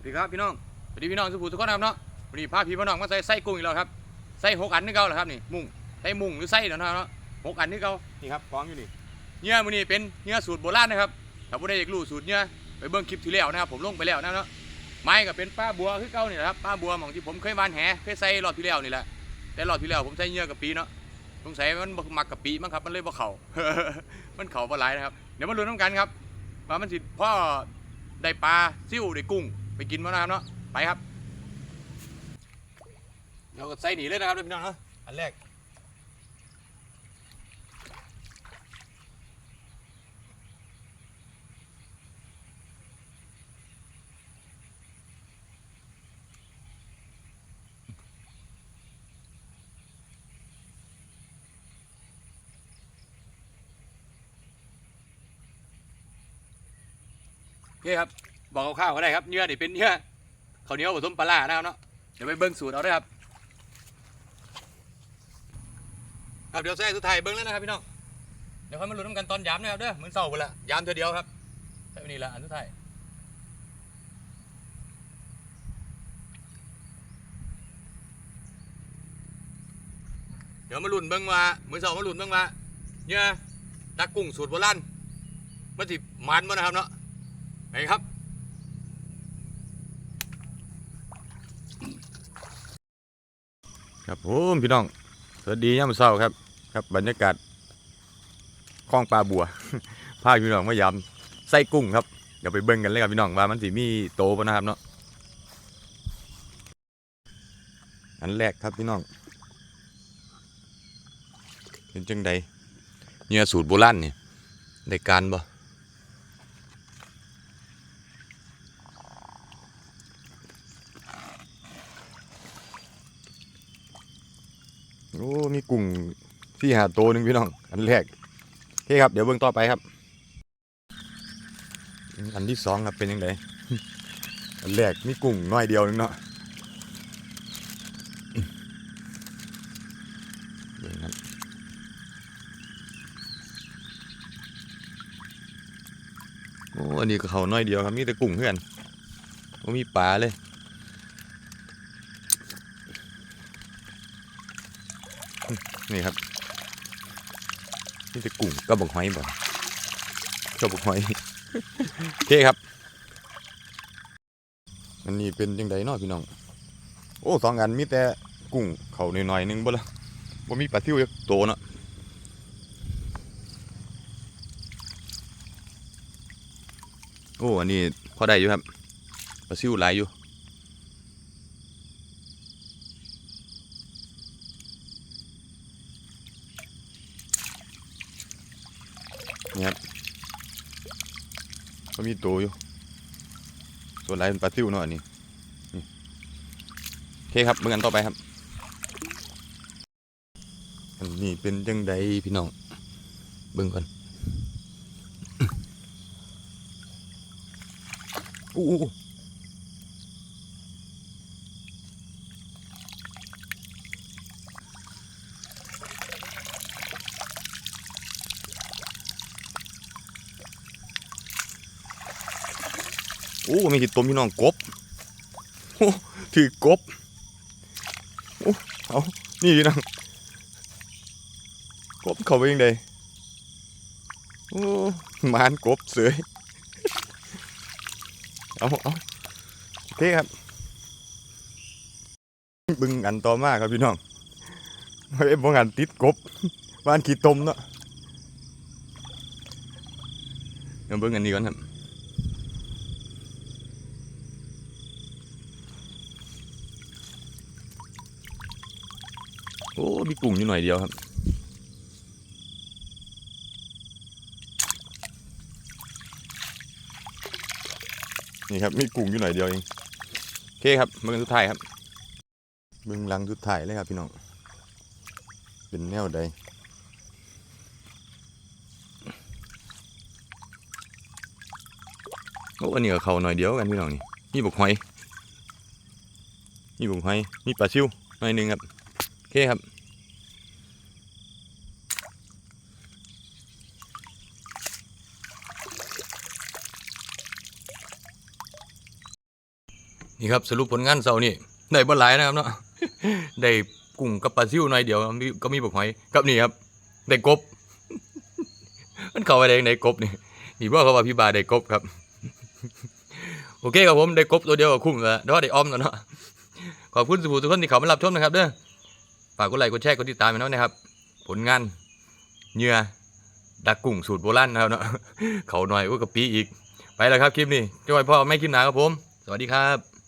สวัสดีครับพี่น้องสวัสดีพี่น้องสุภูทุกคนนะครับเนาะวันนี้พาพี่พี่น้องมาใส่ไส้กุ้งอีกแล้วครับไส้หกอันนี่เก่าเหรอครับนี่มุ้งไส้มุ้งหรือไส้เนาะเนาะหกอันนี่เก่านี่ครับกองอยู่นี่เนื้อมื้อนี้เป็นเนื้อสูตรโบราณนะครับถ้าผู้ใดอยากรู้สูตรเนื้อไปเบิ่งคลิปที่แล้วนะครับผมลงไปแล้วนะเนาะไม้ก็เป็นป้าบัวคือเก่านี่แหละครับป้าบัวหมองที่ผมเคยวานแหเคยใส่รอบที่แล้วนี่แหละแต่รอบที่แล้วผมใส่เนื้อกะปิเนาะสงสัยมันบ่มักกะปิมั้งครับมันเลยบ่เข้ามันเข้าบ่หลายนะครับเดี๋ยวมาลุ้นน้ำกันครับว่ามันสิพ่อได้ปลาซิ่วได้กุ้ง ไปกินมั้งนะครับเนาะไปครับเราก็ใส่หนีเลยนะครับพี่น้องเนาะอันแรกโอเคครับ บอกข้าวๆก็ได้ครับเนื้อนี่เป็นเนื้อข้าวเหนียวผสมปลาร้านะครับเนาะเดี๋ยวไปเบิ้งสูตรเอาด้วยครับครับเดี๋ยวแซ่สุดท้ายเบิ้งแล้วนะครับพี่น้องเดี๋ยวค่อยมาลุ้นนำกันตอนยามนะครับเด้อเหมือนเสาร์ไปละยามเธอเดียวครับใช่ไปนี่ละอันสุดท้ายเดี๋ยวมาลุ้นเบิ้งว่าเหมือนเสาร์มาลุ้นเบิ้งว่าเนื้อตากุ้งสูตรโบราณมันสิมันบ่นะครับเนาะไปครับ ครับผมพี่น้อง สวัสดียามเช้าครับ ครับบรรยากาศคลองปลาบัวพาพี่น้องมายำไส้กุ้งครับ เดี๋ยวไปเบิ่งกันเลยครับพี่น้องว่ามันสิมีโตป่ะนะครับเนาะ อันแรกครับพี่น้องเป็นจังใดเนี่ยสูตรโบราณเนี่ยได้การบ่ โอ้มีกุ้งที่หาโตหนึ่งพี่น้อง อันแรกโอเคครับ เดี๋ยวเบิ่งต่อไปครับ อันที่สองครับเป็นยังไงอันแรกมีกุ้งน้อยเดียวนึงเนาะเบิ่งครับโอ้อันนี้ก็เขาน้อยเดียวครับมีแต่กุ้งเพื่อนโอ้มีปลาเลย นี่ครับนี่จะกุ้งก็บักหอยบ่ชอบบักหอยโอเคครับ อันนี้เป็นยังไงเนาะพี่น้อง โอ้สองอันมีแต่กุ้งเขาหน่อยๆหนึงบ่ละบ่มีปลาทิวจักโตเนาะโอ้อันนี้พอได้อยู่ครับปลาซิวหลายอยู่ นี่ครับก็มีตัวอยู่ส่วนไรเป็นปลาซิวเนาะอันนี้นี่โอเคครับเมื่อกันต่อไปครับ อันนี้เป็นจังใดพี่น้องเบิ่งก่อนอู้ อู้อู้โอ้ม่คิดต้มพี่น้องกบโอ้ถือกบโอ้เอานี่พี่น้องกบเขาไปยังไงโอ้มานกบเสยเอาเอาโอเคครับ บึงอันต่อมาครับพี่น้องเฮ้ยบ่งอันติดกบบ้านขี้ตมเนาะเดี๋ยวเบิ่งอันนี้ก่อนครับ โอ้ มีกุ้งอยู่หน่อยเดียวครับ นี่ครับ มีกุ้งอยู่หน่อยเดียวเอง โอเคครับเมืองสุดท้ายครับเมืองหลังสุดท้ายเลยครับพี่น้อง เป็นแนวใดโอ้อันนี้กับเขาหน่อยเดียวกันพี่น้องนี่ มีบุกหอย มีบุกหอย มีปลาชิวหน่อยหนึงครับโอ เคครับ นี่ครับสรุปผลงานเสาร์นี่ได้บ่หลายนะครับเนาะได้กุ้งกับปลาซิวหน่อยเดียวมีก็มีบกหอยกับนี่ครับได้กบ มันเข้าไปได้ยังไงกบนี่นี่บอกเขาว่าพี่บาได้กบครับ โอเคครับผมได้กบตัวเดียวก็คุ้มแล้วเดี๋ยวได้ออมแล้วเนาะขอบคุณสุภูทุกคนที่เขามารับชมนะครับเด้อ ฝากกดไลค์กดแชร์กดติดตามไปด้วนะครับ ผลงานเหยื่อดักกุ้งสูตรโบราณนะครับเนาะเขาหน่อยก็กะปีอีก ไปแล้วครับคลิปนี้จ้อยพ่อไม่คลิปหนาครับผม สวัสดีครับ